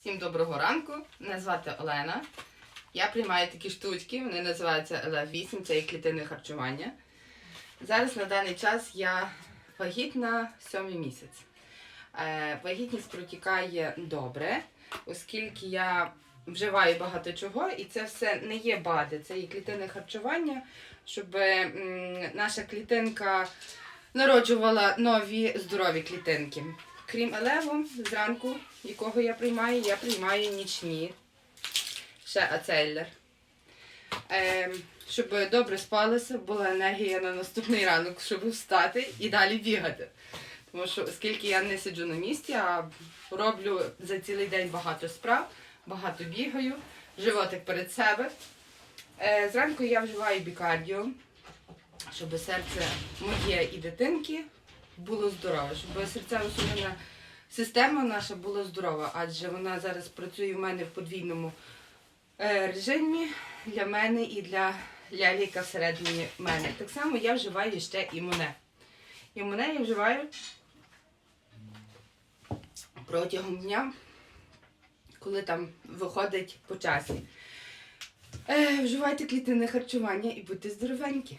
Всім доброго ранку. Мене звати Олена. Я приймаю такі штучки, вони називаються ЛФ8, це є клітинне харчування. Зараз на даний час я вагітна сьомий місяць. Е, вагітність протікає добре, оскільки я вживаю багато чого, і це все не є БАДи, це є клітинне харчування, щоб наша клітинка народжувала нові здорові клітинки. Крім елеву, зранку, якого я приймаю, я приймаю нічні. Ще ацеллер. Ем, щоб добре спалося, була енергія на наступний ранок, щоб встати і далі бігати. Тому що, оскільки я не сиджу на місці, а роблю за цілий день багато справ, багато бігаю, животик перед себе. Е, зранку я вживаю бікардіо, щоб серце моє і дитинки було здорове, щоб серцево-судинна система наша була здорова, адже вона зараз працює в мене в подвійному е, режимі для мене і для ляліка всередині мене. Так само я вживаю ще імуне. Імуне я вживаю протягом дня, коли там виходить по часі. Е, вживайте клітинне харчування і будьте здоровенькі.